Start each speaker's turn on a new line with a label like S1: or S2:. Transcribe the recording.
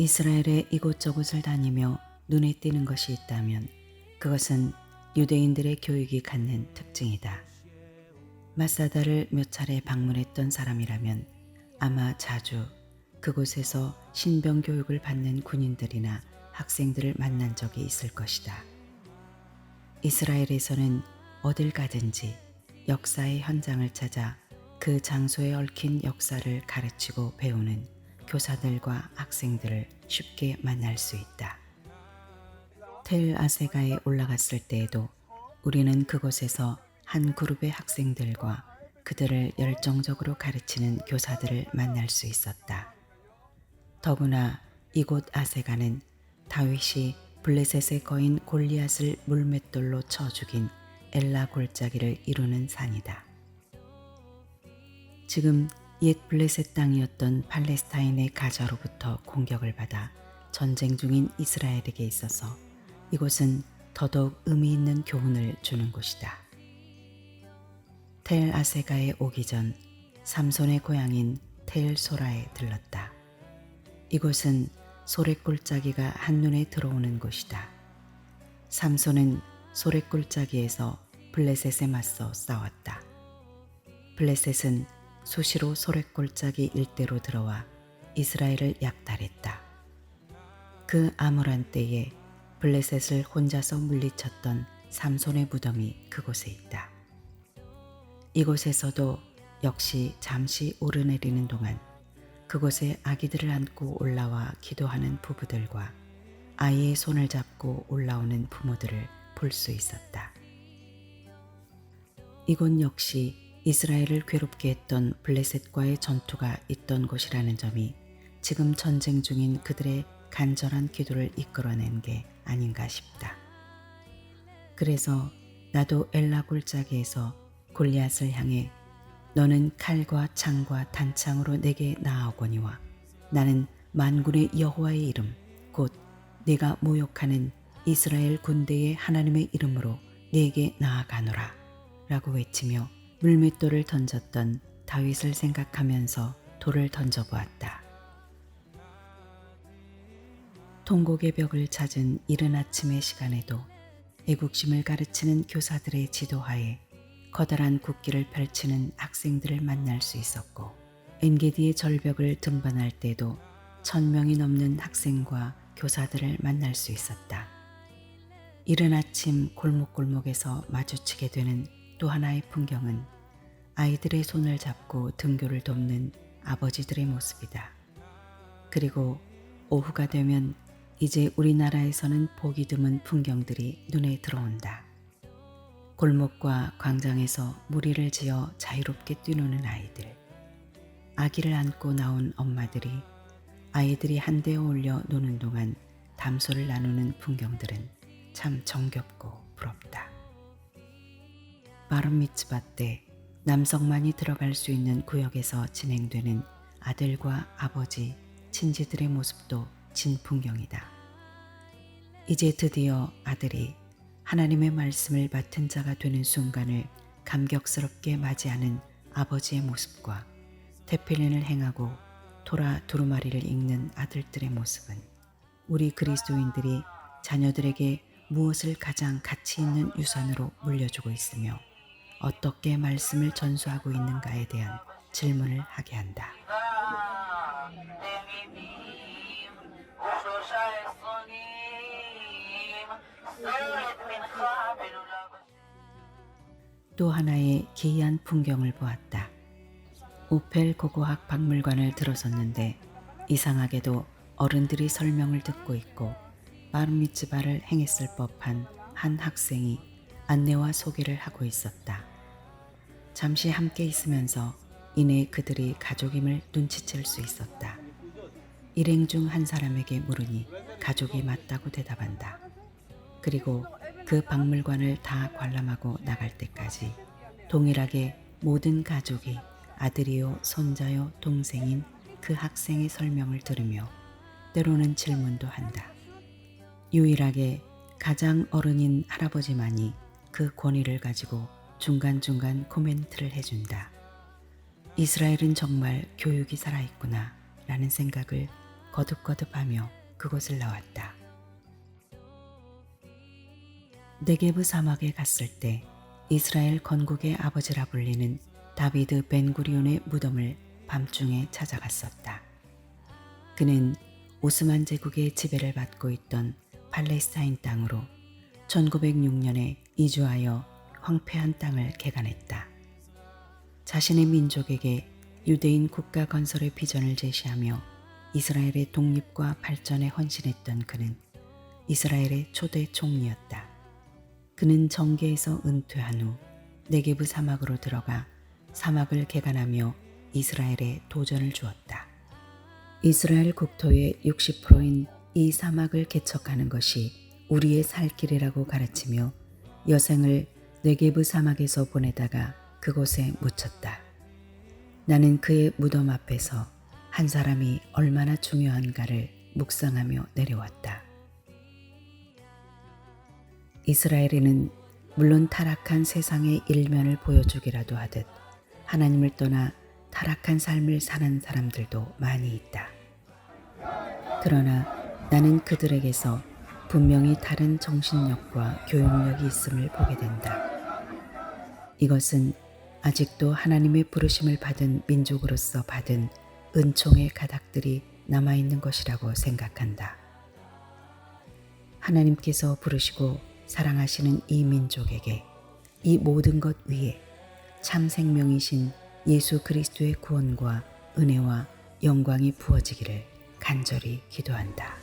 S1: 이스라엘의 이곳저곳을 다니며 눈에 띄는 것이 있다면 그것은 유대인들의 교육이 갖는 특징이다. 마사다를 몇 차례 방문했던 사람이라면 아마 자주 그곳에서 신병 교육을 받는 군인들이나 학생들을 만난 적이 있을 것이다. 이스라엘에서는 어딜 가든지 역사의 현장을 찾아 그 장소에 얽힌 역사를 가르치고 배우는 교사들과 학생들을 쉽게 만날 수 있다. 텔 아세가에 올라갔을 때에도 우리는 그곳에서 한 그룹의 학생들과 그들을 열정적으로 가르치는 교사들을 만날 수 있었다. 더구나 이곳 아세가는 다윗이 블레셋의 거인 골리앗을 물맷돌로 쳐 죽인 엘라 골짜기를 이루는 산이다. 지금 옛 블레셋 땅이었던 팔레스타인의 가자로부터 공격을 받아 전쟁 중인 이스라엘에게 있어서 이곳은 더더욱 의미 있는 교훈을 주는 곳이다. 텔 아세가에 오기 전 삼손의 고향인 텔 소라에 들렀다. 이곳은 소래골짜기가 한눈에 들어오는 곳이다. 삼손은 소래골짜기에서 블레셋에 맞서 싸웠다. 블레셋은 수시로 소래골짜기 일대로 들어와 이스라엘을 약탈했다. 그 암울한 때에 블레셋을 혼자서 물리쳤던 삼손의 무덤이 그곳에 있다. 이곳에서도 역시 잠시 오르내리는 동안 그곳에 아기들을 안고 올라와 기도하는 부부들과 아이의 손을 잡고 올라오는 부모들을 볼 수 있었다. 이곳 역시 이스라엘을 괴롭게 했던 블레셋과의 전투가 있던 곳이라는 점이 지금 전쟁 중인 그들의 간절한 기도를 이끌어낸 게 아닌가 싶다. 그래서 나도 엘라 골짜기에서 골리앗을 향해 너는 칼과 창과 단창으로 내게 나아오거니와 나는 만군의 여호와의 이름 곧 네가 모욕하는 이스라엘 군대의 하나님의 이름으로 네게 나아가노라 라고 외치며 물맷돌을 던졌던 다윗을 생각하면서 돌을 던져 보았다. 통곡의 벽을 찾은 이른 아침의 시간에도 애국심을 가르치는 교사들의 지도하에 커다란 국기를 펼치는 학생들을 만날 수 있었고 엔게디의 절벽을 등반할 때도 천 명이 넘는 학생과 교사들을 만날 수 있었다. 이른 아침 골목골목에서 마주치게 되는 또 하나의 풍경은 아이들의 손을 잡고 등교를 돕는 아버지들의 모습이다. 그리고 오후가 되면 이제 우리나라에서는 보기 드문 풍경들이 눈에 들어온다. 골목과 광장에서 무리를 지어 자유롭게 뛰노는 아이들. 아기를 안고 나온 엄마들이 아이들이 한데 어울려 노는 동안 담소를 나누는 풍경들은 참 정겹고 부럽다. 바른미츠바 때 남성만이 들어갈 수 있는 구역에서 진행되는 아들과 아버지, 친지들의 모습도 진풍경이다. 이제 드디어 아들이 하나님의 말씀을 맡은 자가 되는 순간을 감격스럽게 맞이하는 아버지의 모습과 테필린을 행하고 토라 두루마리를 읽는 아들들의 모습은 우리 그리스도인들이 자녀들에게 무엇을 가장 가치 있는 유산으로 물려주고 있으며 어떻게 말씀을 전수하고 있는가에 대한 질문을 하게 한다. 또 하나의 기이한 풍경을 보았다. 오펠 고고학 박물관을 들어섰는데 이상하게도 어른들이 설명을 듣고 있고 바르미츠바를 행했을 법한 한 학생이 안내와 소개를 하고 있었다. 잠시 함께 있으면서 이내 그들이 가족임을 눈치챌 수 있었다. 일행 중 한 사람에게 물으니 가족이 맞다고 대답한다. 그리고 그 박물관을 다 관람하고 나갈 때까지 동일하게 모든 가족이 아들이요, 손자요, 동생인 그 학생의 설명을 들으며 때로는 질문도 한다. 유일하게 가장 어른인 할아버지만이 그 권위를 가지고 중간중간 코멘트를 해준다. 이스라엘은 정말 교육이 살아있구나 라는 생각을 거듭거듭 하며 그곳을 나왔다. 네게브 사막에 갔을 때 이스라엘 건국의 아버지라 불리는 다비드 벤구리온의 무덤을 밤중에 찾아갔었다. 그는 오스만 제국의 지배를 받고 있던 팔레스타인 땅으로 1906년에 이주하여 황폐한 땅을 개간했다. 자신의 민족에게 유대인 국가 건설의 비전을 제시하며 이스라엘의 독립과 발전에 헌신했던 그는 이스라엘의 초대 총리였다. 그는 정계에서 은퇴한 후 네게브 사막으로 들어가 사막을 개간하며 이스라엘에 도전을 주었다. 이스라엘 국토의 60%인 이 사막을 개척하는 것이 우리의 살 길이라고 가르치며 여생을 네게브 사막에서 보내다가 그곳에 묻혔다. 나는 그의 무덤 앞에서 한 사람이 얼마나 중요한가를 묵상하며 내려왔다. 이스라엘에는 물론 타락한 세상의 일면을 보여주기라도 하듯 하나님을 떠나 타락한 삶을 사는 사람들도 많이 있다. 그러나 나는 그들에게서 분명히 다른 정신력과 교육력이 있음을 보게 된다. 이것은 아직도 하나님의 부르심을 받은 민족으로서 받은 은총의 가닥들이 남아있는 것이라고 생각한다. 하나님께서 부르시고 사랑하시는 이 민족에게 이 모든 것 위에 참 생명이신 예수 그리스도의 구원과 은혜와 영광이 부어지기를 간절히 기도한다.